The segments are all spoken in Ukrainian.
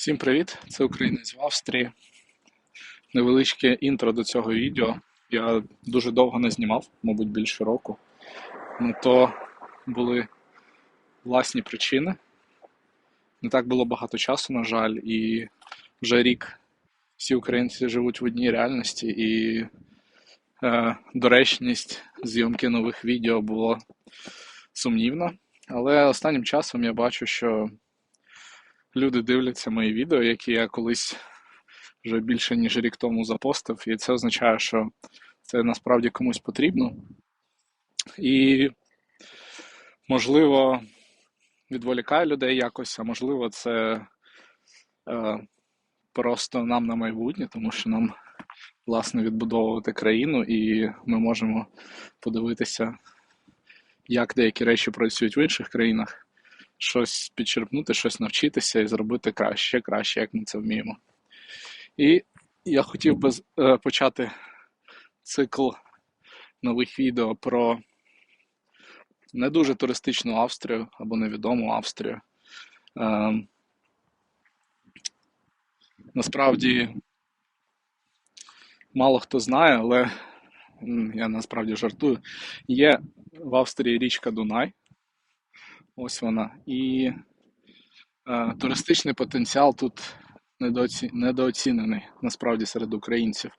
Всім привіт! Це Українець в Австрії. Невеличке інтро до цього відео. Я дуже довго не знімав, мабуть, більше року. На то були власні причини. Не так було багато часу, на жаль, і вже рік всі українці живуть в одній реальності, і е, доречність зйомки нових відео було сумнівна. Але останнім часом я бачу, що люди дивляться мої відео, які я колись вже більше ніж рік тому запостив, і це означає, що це насправді комусь потрібно. І, можливо, відволікає людей якось, а можливо, це е, просто нам на майбутнє, тому що нам, власне, відбудовувати країну, і ми можемо подивитися, як деякі речі працюють в інших країнах щось підчерпнути, щось навчитися і зробити краще, краще, як ми це вміємо. І я хотів би е, почати цикл нових відео про не дуже туристичну Австрію або невідому Австрію. Е, насправді мало хто знає, але я насправді жартую. Є в Австрії річка Дунай. Ось вона. І е, туристичний потенціал тут недооці... недооцінений насправді серед українців.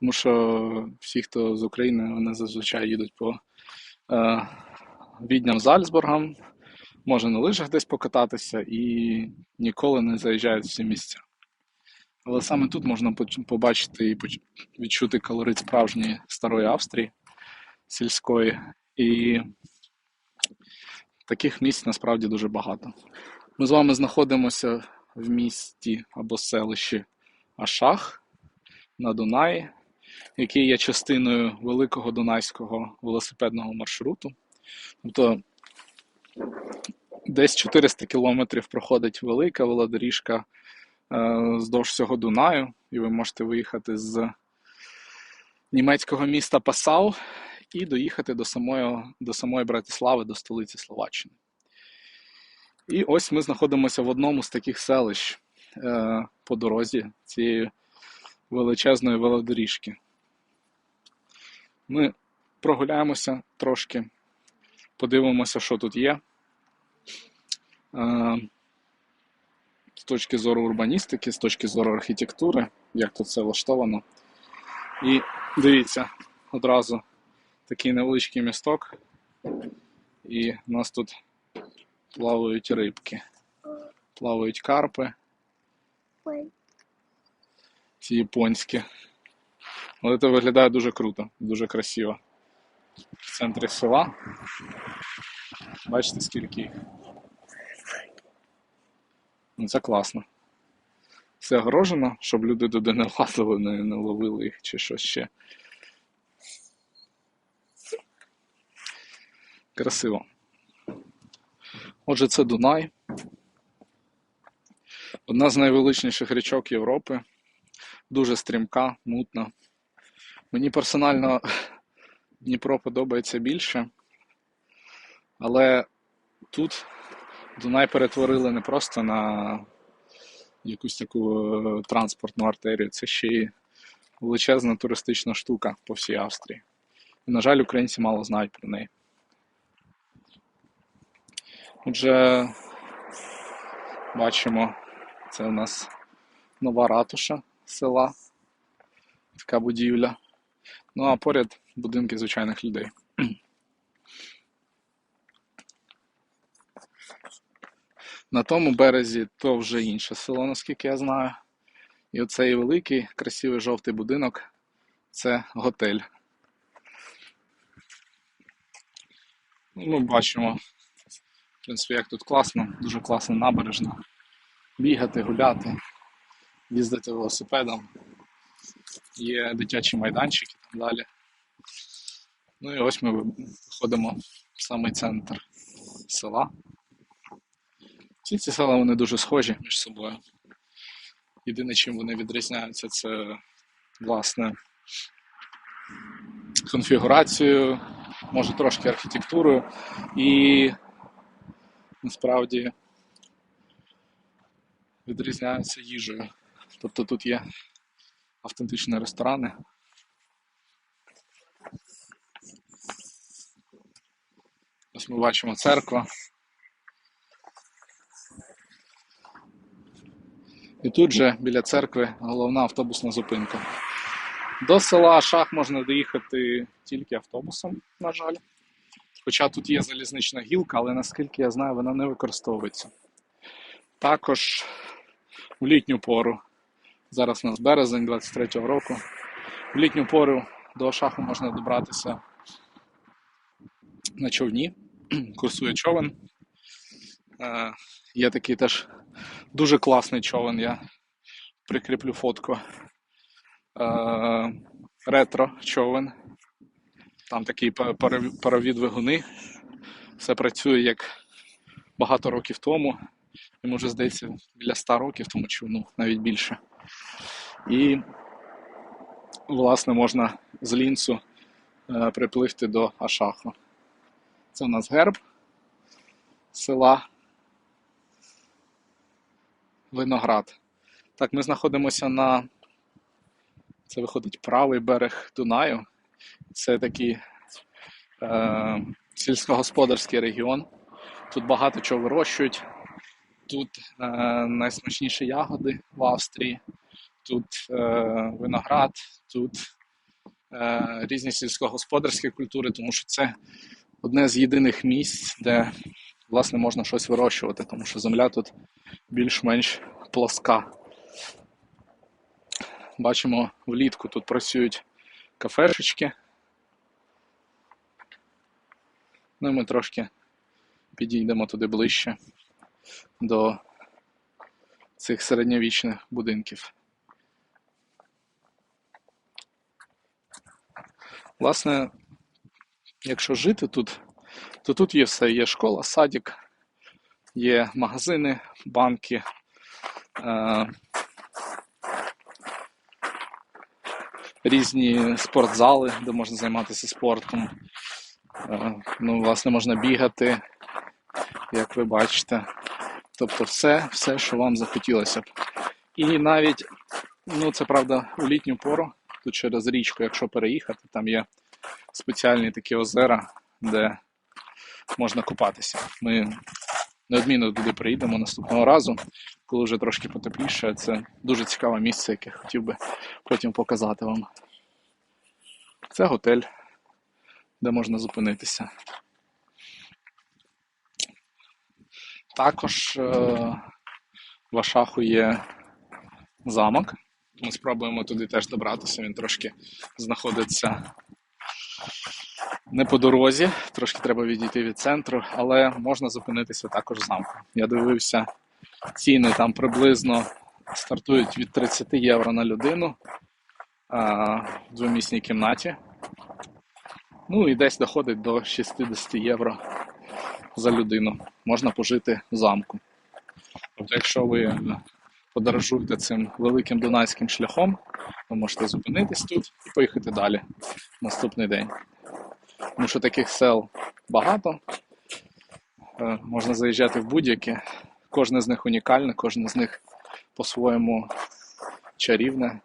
Тому що всі, хто з України, вони зазвичай їдуть по е, відням Зальцбургам, може на лижах десь покататися і ніколи не заїжджають в ці місця. Але саме тут можна побачити і відчути колорит справжньої старої Австрії сільської. І Таких місць насправді дуже багато. Ми з вами знаходимося в місті або селищі Ашах на Дунаї, який є частиною великого дунайського велосипедного маршруту. Тобто десь 400 кілометрів проходить велика велодоріжка е, здовж всього Дунаю, і ви можете виїхати з німецького міста Пасау і доїхати до самої, до самої Братислави, до столиці Словаччини. І ось ми знаходимося в одному з таких селищ е, по дорозі цієї величезної велодоріжки. Ми прогуляємося трошки, подивимося, що тут є. Е, з точки зору урбаністики, з точки зору архітектури, як тут все влаштовано. І дивіться, одразу такий невеличкий місток, і у нас тут плавають рибки, плавають карпи. Ці японські. Але це виглядає дуже круто, дуже красиво. В центрі села. Бачите, скільки їх. Ну, Це класно. Все огорожено, щоб люди туди не лазили, не, не ловили їх чи щось ще. Красиво. Отже, це Дунай. Одна з найвеличніших річок Європи. Дуже стрімка, мутна. Мені персонально Дніпро подобається більше. Але тут Дунай перетворили не просто на якусь таку е, транспортну артерію, це ще й величезна туристична штука по всій Австрії. І, на жаль, українці мало знають про неї. Отже, бачимо, це у нас нова ратуша села, така будівля. Ну а поряд будинки звичайних людей. На тому березі то вже інше село, наскільки я знаю. І оцей великий красивий жовтий будинок це готель. Ми бачимо принципі, як тут класно, дуже класно набережна. Бігати, гуляти, їздити велосипедом. Є дитячі майданчики і так далі. Ну і ось ми виходимо в самий центр села. Всі ці села вони дуже схожі між собою. Єдине, чим вони відрізняються, це власне конфігурацією, може трошки архітектурою і насправді відрізняються їжею. Тобто тут є автентичні ресторани. Ось ми бачимо церква. І тут же біля церкви головна автобусна зупинка. До села Шах можна доїхати тільки автобусом, на жаль. Хоча тут є залізнична гілка, але наскільки я знаю, вона не використовується. Також в літню пору, зараз у нас березень 23-го року, в літню пору до шаху можна добратися на човні, курсує човен. Е, є такий теж дуже класний човен, я прикріплю фотку. Е, ретро човен. Там такі па- парові двигуни. Все працює як багато років тому. Йому вже здається біля 100 років, тому човну навіть більше. І, власне, можна з лінцу е, припливти до Ашаху. Це у нас герб села Виноград. Так, ми знаходимося на. Це виходить правий берег Дунаю. Це такий е, сільськогосподарський регіон. Тут багато чого вирощують. Тут е, найсмачніші ягоди в Австрії, тут е, виноград, тут е, різні сільськогосподарські культури, тому що це одне з єдиних місць, де власне можна щось вирощувати, тому що земля тут більш-менш плоска. Бачимо, влітку тут працюють кафешечки. Ну і ми трошки підійдемо туди ближче до цих середньовічних будинків. Власне, якщо жити тут, то тут є все. Є школа, садик, є магазини, банки. Різні спортзали, де можна займатися спортом. Е, Ну, власне, можна бігати, як ви бачите. Тобто все, все, що вам захотілося б. І навіть, ну це правда, у літню пору, тут через річку, якщо переїхати, там є спеціальні такі озера, де можна купатися. Ми неодмінно туди приїдемо наступного разу, коли вже трошки потепліше. Це дуже цікаве місце, яке хотів би потім показати вам. Це готель, де можна зупинитися. Також е, в Ашаху є замок. Ми спробуємо туди теж добратися. Він трошки знаходиться не по дорозі, трошки треба відійти від центру, але можна зупинитися також замку. Я дивився, ціни там приблизно стартують від 30 євро на людину а, в двомісній кімнаті. Ну і десь доходить до 60 євро за людину. Можна пожити в замку. Тобто, якщо ви подорожуєте цим великим дунайським шляхом, ви можете зупинитись тут і поїхати далі наступний день. Тому що таких сел багато. Е, Можна заїжджати в будь-яке. Кожне з них унікальне, кожне з них по-своєму чарівне.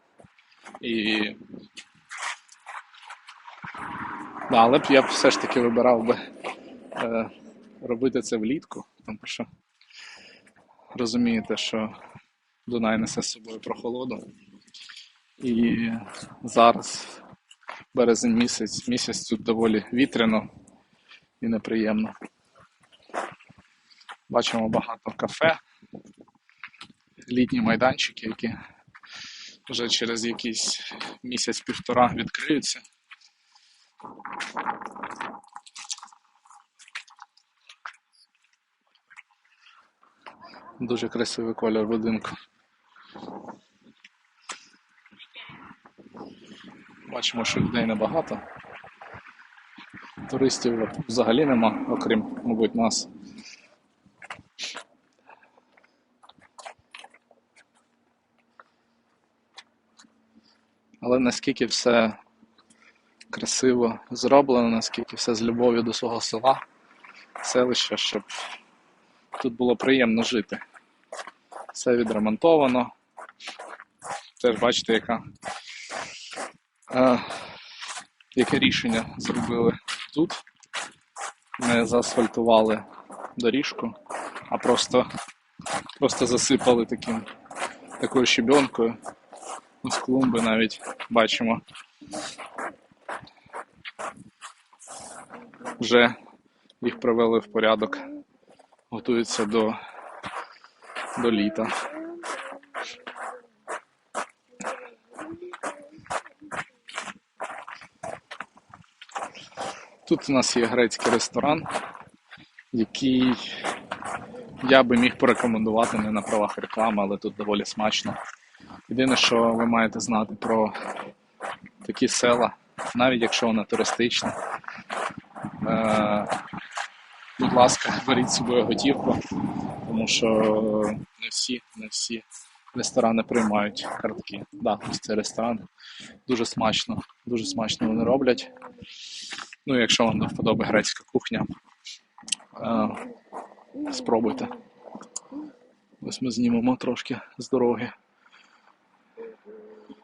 І... Да, але б я б все ж таки вибирав би е, робити це влітку, тому що розумієте, що Дунай несе з собою прохолоду. І зараз березень місяць, місяць тут доволі вітряно і неприємно. Бачимо багато кафе, літні майданчики, які вже через якийсь місяць-півтора відкриються. Дуже красивий колір будинку. Бачимо, що людей небагато. Туристів взагалі нема, окрім, мабуть, нас. Але наскільки все красиво зроблено, наскільки все з любов'ю до свого села, селища, щоб тут було приємно жити. Все відремонтовано. Теж бачите, яка, е, яке рішення зробили тут. Не заасфальтували доріжку, а просто, просто засипали таким, такою щебенкою. Ось клумби навіть бачимо. Вже їх привели в порядок, готуються до, до літа. Тут у нас є грецький ресторан, який я би міг порекомендувати не на правах реклами, але тут доволі смачно. Єдине, що ви маєте знати про такі села, навіть якщо вона туристична, е, будь ласка, беріть з собою готівку, тому що не всі, не всі ресторани приймають картки. Да, ось це ресторан. Дуже смачно, дуже смачно вони роблять. Ну, якщо вам до грецька кухня, е, спробуйте. Ось ми знімемо трошки з дороги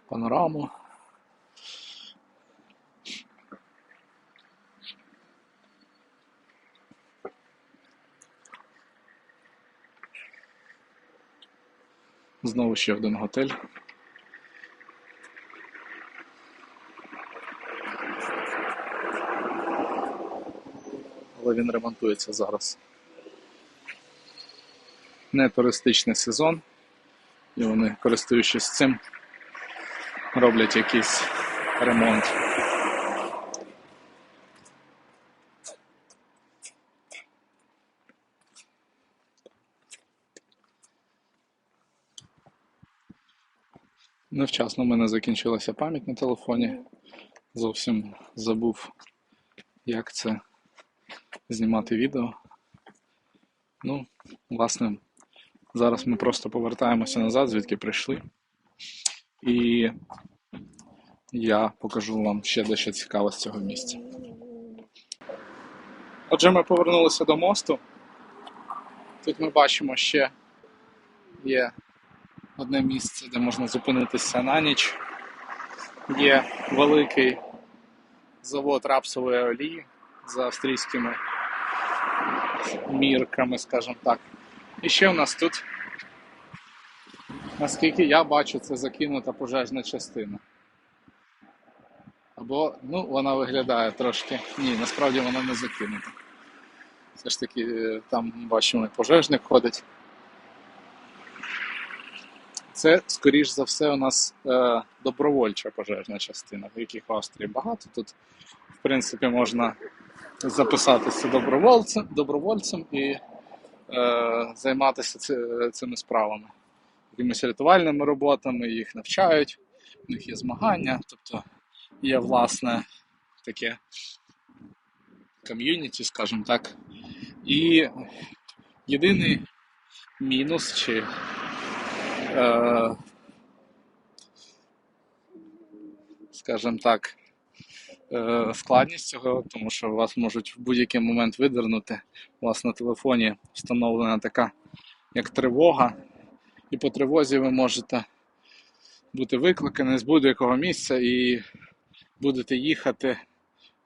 панораму. Знову ще один готель. Але він ремонтується зараз. Не туристичний сезон, і вони, користуючись цим, роблять якийсь ремонт. Невчасно в мене закінчилася пам'ять на телефоні. Зовсім забув, як це знімати відео. Ну, власне, зараз ми просто повертаємося назад, звідки прийшли. І я покажу вам ще дещо цікаве з цього місця. Отже, ми повернулися до мосту. Тут ми бачимо ще є одне місце, де можна зупинитися на ніч. Є великий завод рапсової олії за австрійськими мірками, скажімо так. І ще у нас тут, наскільки я бачу, це закинута пожежна частина. Або, ну, вона виглядає трошки. Ні, насправді вона не закинута. Все ж таки, е, там бачимо, пожежник ходить. Це, скоріш за все, у нас е, добровольча пожежна частина, яких в Австрії багато. Тут, в принципі, можна записатися добровольцем, добровольцем і е, займатися ці, цими справами. Якимись рятувальними роботами, їх навчають, у них є змагання, тобто є власне таке ком'юніті, скажімо так. І єдиний мінус чи е, скажімо так, е, складність цього, тому що вас можуть в будь-який момент видернути. У вас на телефоні встановлена така як тривога, і по тривозі ви можете бути викликані з будь-якого місця і будете їхати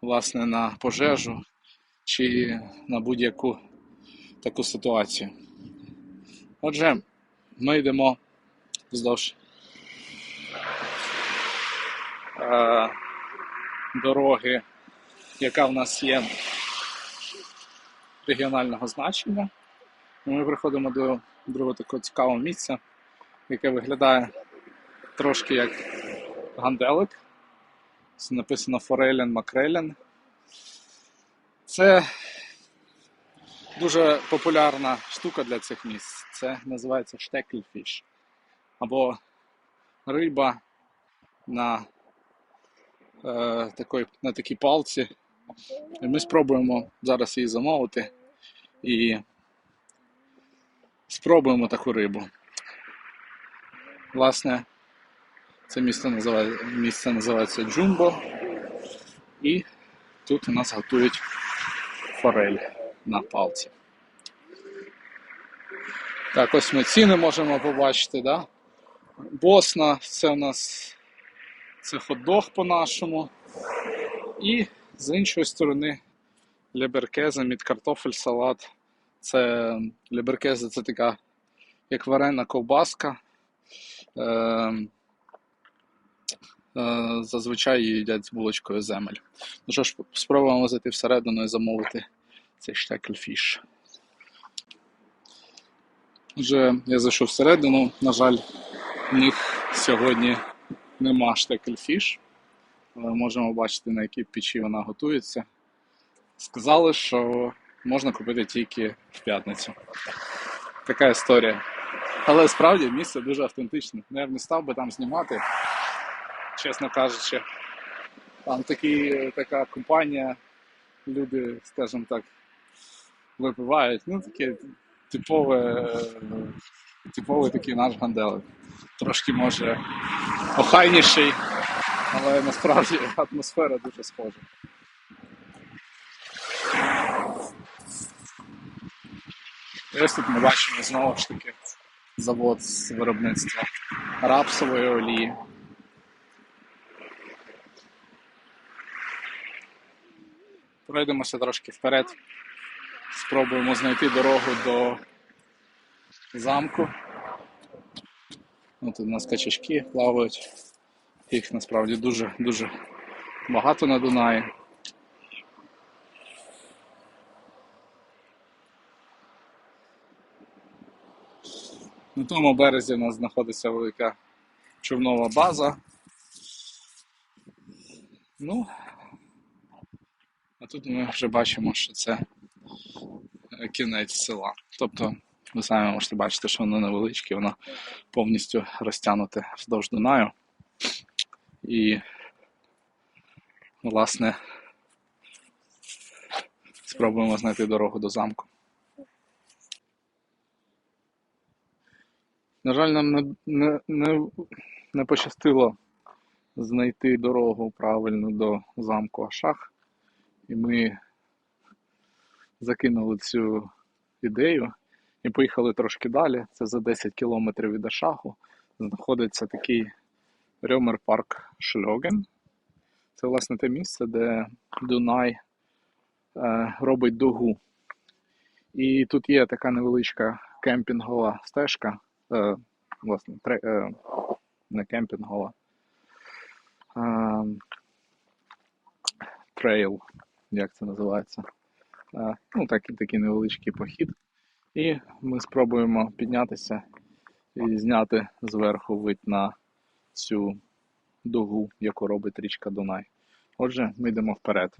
власне на пожежу чи на будь-яку таку ситуацію. Отже, ми йдемо вздовж е, дороги, яка в нас є регіонального значення. Ми приходимо до другого такого цікавого місця, яке виглядає трошки як ганделик. Це написано Форелен Макрелен. Це дуже популярна штука для цих місць. Це називається штекельфіш. Або риба на, е, такої, на такій палці. І ми спробуємо зараз її замовити і спробуємо таку рибу. Власне, це місце називається, місце називається Джумбо. І тут у нас готують форель на палці. Так, ось ми ціни можемо побачити, да? Босна, це у нас це хот-дог по-нашому. І з іншої сторони леберкеза, картофель, салат. Це леберкеза це така як варена ковбаска. Е, е, зазвичай її їдять з булочкою земель. Ну що ж, спробуємо зайти всередину і замовити цей штекельфіш. Вже я зайшов всередину, на жаль, в них сьогодні нема штекельфіш, але можемо бачити, на якій печі вона готується. Сказали, що можна купити тільки в п'ятницю. Така історія. Але справді місце дуже автентичне. Ну, Я б не став би там знімати, чесно кажучи. Там такі, така компанія, люди, скажімо так, випивають. Ну, таке типове, типовий такий наш ганделик. Трошки може охайніший, але насправді атмосфера дуже схожа. І ось тут ми бачимо знову ж таки завод з виробництва рапсової олії. Пройдемося трошки вперед. Спробуємо знайти дорогу до замку. Ну, тут у нас качачки плавають. Їх насправді дуже дуже багато на Дунаї. На тому березі у нас знаходиться велика човнова база. Ну, а тут ми вже бачимо, що це е, кінець села. Тобто, ви самі можете бачити, що воно невеличке, воно повністю розтягнуте вздовж Дунаю. І, власне, спробуємо знайти дорогу до замку. На жаль, нам не, не, не, не пощастило знайти дорогу правильну до замку Ашах. І ми закинули цю ідею і поїхали трошки далі. Це за 10 кілометрів від Ашаху. Знаходиться такий Рьомер парк Шльоген. Це, власне, те місце, де Дунай е, робить дугу. І тут є така невеличка кемпінгова стежка. Е, власне, тре, е, не кемпінгова. Е, трейл, як це називається. Е, ну, так, такий невеличкий похід. І ми спробуємо піднятися і зняти зверху вид на цю дугу, яку робить річка Дунай. Отже, ми йдемо вперед.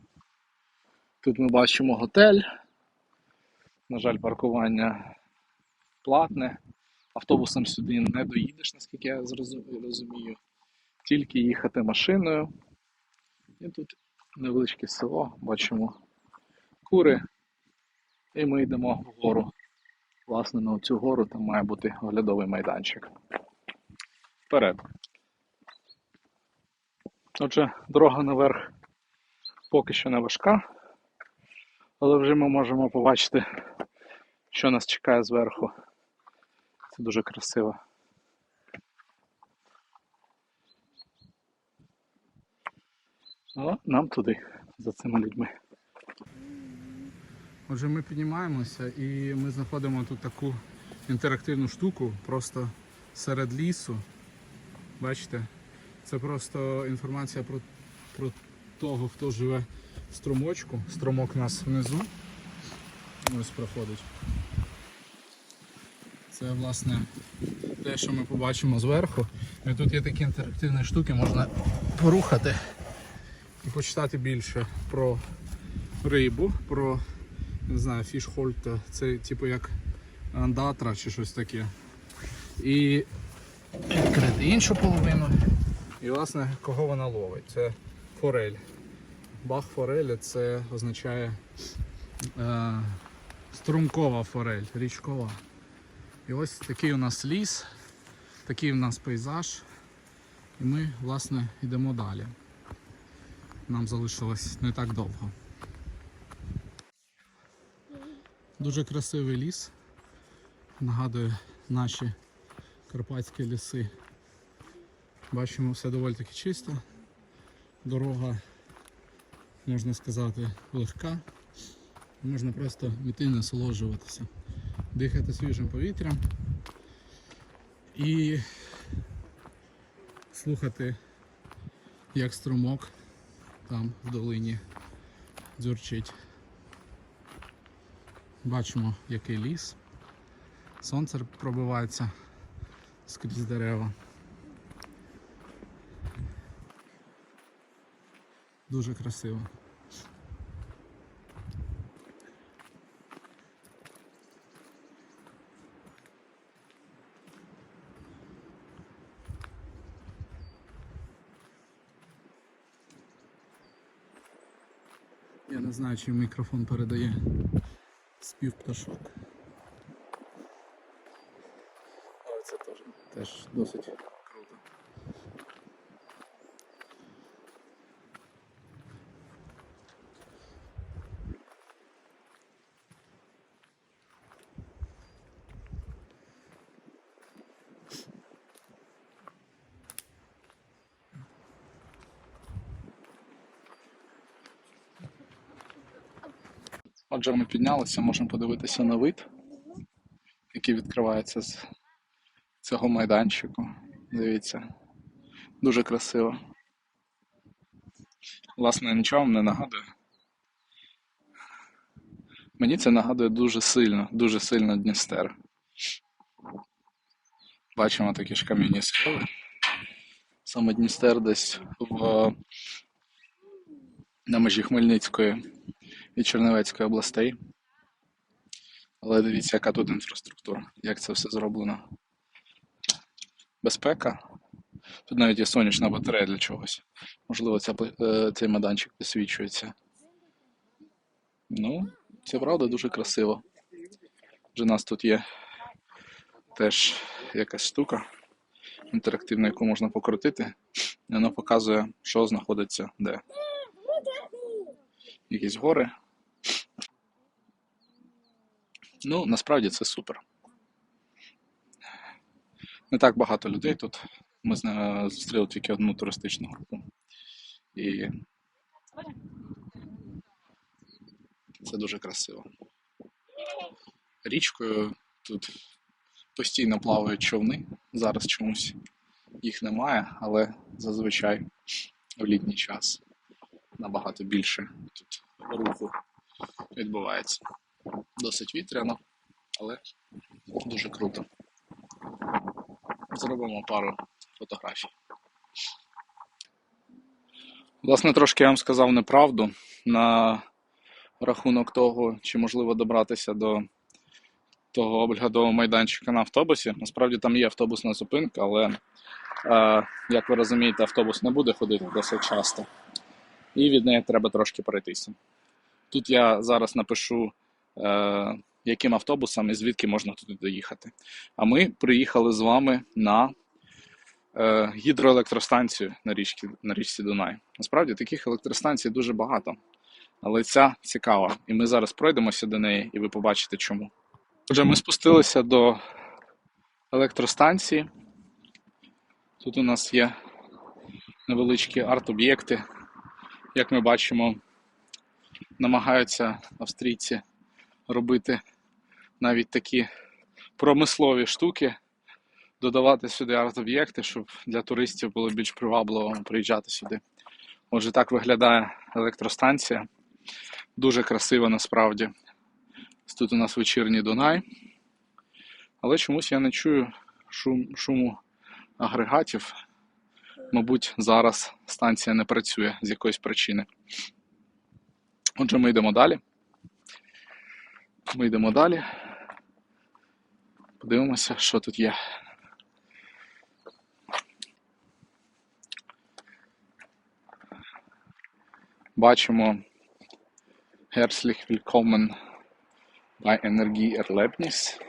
Тут ми бачимо готель. На жаль, паркування платне. Автобусом сюди не доїдеш, наскільки я розумію. Тільки їхати машиною. І тут невеличке село, бачимо кури. І ми йдемо вгору. Власне, на цю гору там має бути оглядовий майданчик. Вперед. Отже, дорога наверх поки що не важка, але вже ми можемо побачити, що нас чекає зверху. Це дуже красиво. А нам туди, за цими людьми. Отже, ми піднімаємося і ми знаходимо тут таку інтерактивну штуку просто серед лісу. Бачите? Це просто інформація про, про того, хто живе в струмочку. Струмок у нас внизу. Ось проходить. Це власне те, що ми побачимо зверху. І тут є такі інтерактивні штуки, можна порухати і почитати більше про рибу, про не знаю, фішхольта, це типу як андатра чи щось таке. І відкрити іншу половину. І власне кого вона ловить? Це форель. Бах форелі це означає е, струмкова форель, річкова. І ось такий у нас ліс, такий у нас пейзаж. І ми, власне, йдемо далі. Нам залишилось не так довго. Дуже красивий ліс. Нагадує наші карпатські ліси. Бачимо, все доволі таки чисто. Дорога, можна сказати, легка. Можна просто йти насолоджуватися, дихати свіжим повітрям і слухати, як струмок там в долині дзюрчить. Бачимо, який ліс. Сонце пробивається скрізь дерева. Дуже красиво. Знаю, чи мікрофон передає спів пташок. Але це теж, теж досить Отже, ми піднялися, можемо подивитися на вид, який відкривається з цього майданчику. Дивіться, дуже красиво. Власне, нічого вам не нагадує. Мені це нагадує дуже сильно, дуже сильно Дністер. Бачимо такі ж кам'яні схили. Саме Дністер десь в на межі Хмельницької і Чернівецької областей. Але дивіться, яка тут інфраструктура, як це все зроблено. Безпека. Тут навіть є сонячна батарея для чогось. Можливо, ця, е, цей майданчик підсвічується. Ну, це правда дуже красиво. Вже у нас тут є теж якась штука інтерактивна, яку можна покрутити. І вона показує, що знаходиться де. Якісь гори. Ну, насправді це супер. Не так багато людей тут. Ми зустріли тільки одну туристичну групу. І це дуже красиво. Річкою тут постійно плавають човни. Зараз чомусь їх немає, але зазвичай в літній час набагато більше тут руху відбувається. Досить вітряно, але дуже круто. Зробимо пару фотографій. Власне, трошки я вам сказав неправду на рахунок того, чи можливо добратися до того облігадового майданчика на автобусі. Насправді там є автобусна зупинка, але, е, як ви розумієте, автобус не буде ходити досить часто. І від неї треба трошки перейтися. Тут я зараз напишу, яким автобусом і звідки можна туди доїхати. А ми приїхали з вами на е, гідроелектростанцію на річці, на річці Дунай. Насправді таких електростанцій дуже багато, але ця цікава. І ми зараз пройдемося до неї, і ви побачите чому. Отже, ми спустилися до електростанції. Тут у нас є невеличкі арт-об'єкти. Як ми бачимо, намагаються австрійці робити навіть такі промислові штуки, додавати сюди арт-об'єкти, щоб для туристів було більш привабливо приїжджати сюди. Отже, так виглядає електростанція. Дуже красиво насправді. Тут у нас вечірній Дунай. Але чомусь я не чую шум, шуму агрегатів. Мабуть, зараз станція не працює з якоїсь причини. Отже, ми йдемо далі. Ми йдемо далі. Подивимося, що тут є. Бачимо Herzlich willkommen bei Energieerlebnis.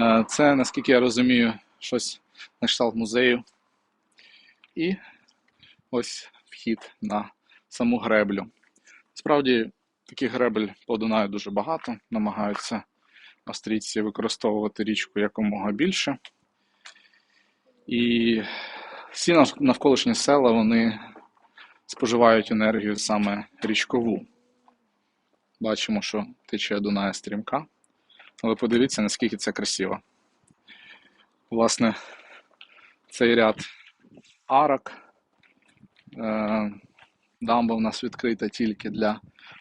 Е, Це, наскільки я розумію, щось на кшталт музею. І ось вхід на саму греблю. Справді, таких гребель по Дунаю дуже багато, намагаються австрійці використовувати річку якомога більше. І всі навколишні села вони споживають енергію саме річкову. Бачимо, що тече Дунає стрімка. Але подивіться, наскільки це красиво. Власне, цей ряд арок. Е, дамба у нас відкрита тільки для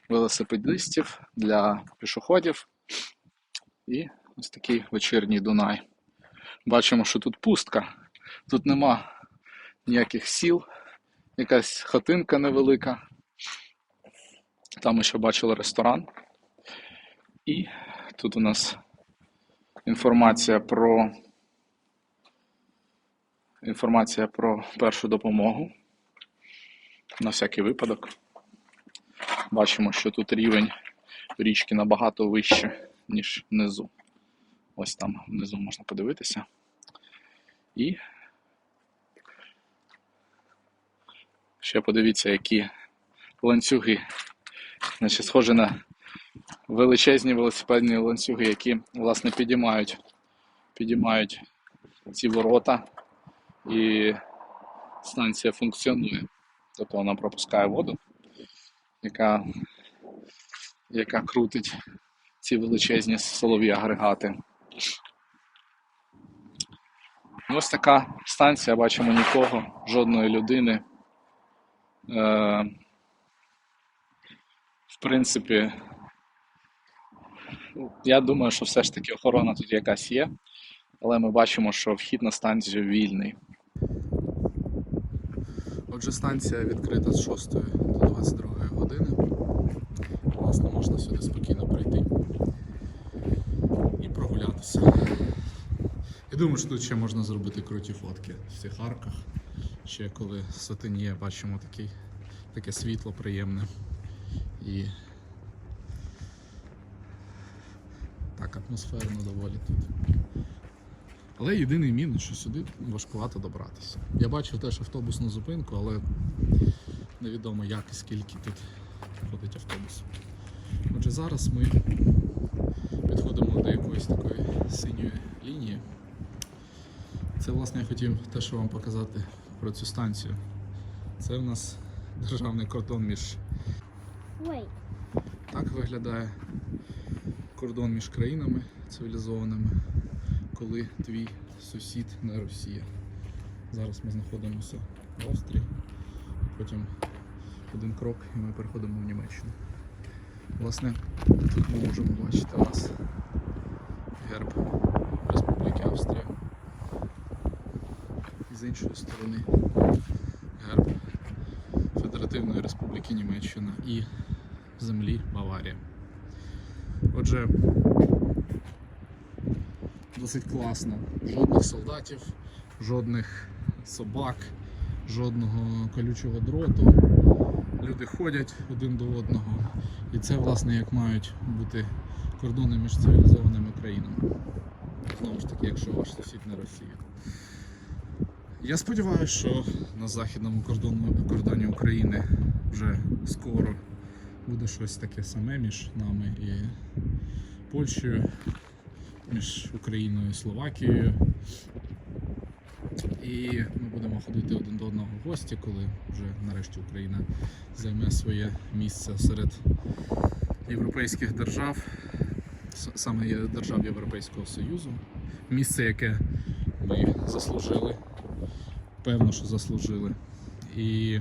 велосипедистів, для пішоходів. І ось такий вечірній Дунай. Бачимо, що тут пустка. Тут нема ніяких сіл, якась хатинка невелика. Там ми ще бачили ресторан. І тут у нас інформація про інформація про першу допомогу. На всякий випадок. Бачимо, що тут рівень річки набагато вище, ніж внизу. Ось там внизу можна подивитися. І ще подивіться, які ланцюги. Значить, схоже на величезні велосипедні ланцюги, які, власне, підіймають, підіймають ці ворота, і станція функціонує. Тобто вона пропускає воду, яка, яка крутить ці величезні силові агрегати. І ось така станція, бачимо нікого, жодної людини. Е, в принципі, я думаю, що все ж таки охорона тут якась є, але ми бачимо, що вхід на станцію вільний. Отже, станція відкрита з 6 до 22 години. Власне, можна сюди спокійно прийти і прогулятися. Я думаю, що тут ще можна зробити круті фотки в цих арках. Ще коли сатиніє, бачимо такий, таке світло приємне. І так атмосферно доволі тут. Але єдиний мінус, що сюди важкувато добратися. Я бачив теж автобусну зупинку, але невідомо як і скільки тут ходить автобус. Отже, зараз ми підходимо до якоїсь такої синьої лінії. Це, власне, я хотів те, що вам показати про цю станцію. Це в нас державний кордон між Wait. так виглядає кордон між країнами цивілізованими, коли твій сусід не Росія. Зараз ми знаходимося в Австрії, потім один крок і ми переходимо в Німеччину. Власне, тут ми можемо бачити у нас герб Республіки Австрія. І з іншої сторони герб Федеративної Республіки Німеччина і землі Баварія. Отже, досить класно. Жодних солдатів, жодних собак, жодного колючого дроту. Люди ходять один до одного. І це, власне, як мають бути кордони між цивілізованими країнами. Знову ж таки, якщо ваш сусід не Росія. Я сподіваюся, що на західному кордону, кордоні України вже скоро буде щось таке саме між нами і Польщею, між Україною і Словакією. І ми будемо ходити один до одного в гості, коли вже нарешті Україна займе своє місце серед європейських держав, саме держав Європейського Союзу. Місце, яке ми заслужили. Певно, що заслужили. І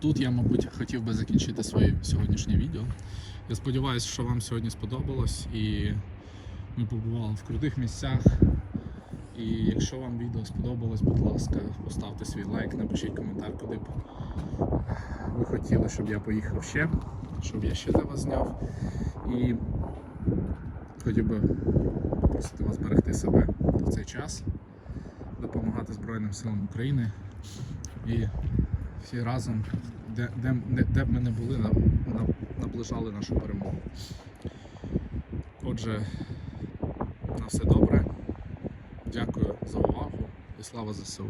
тут я, мабуть, хотів би закінчити своє сьогоднішнє відео. Я сподіваюся, що вам сьогодні сподобалось і ми побували в крутих місцях. І якщо вам відео сподобалось, будь ласка, поставте свій лайк, напишіть коментар, куди б ви хотіли, щоб я поїхав ще, щоб я ще для вас зняв. І хотів би попросити вас берегти себе в цей час, допомагати Збройним силам України і всі разом, де, де, де, де б ми не були, на, на, наближали нашу перемогу. Отже, на все добре. Дякую за увагу і слава ЗСУ.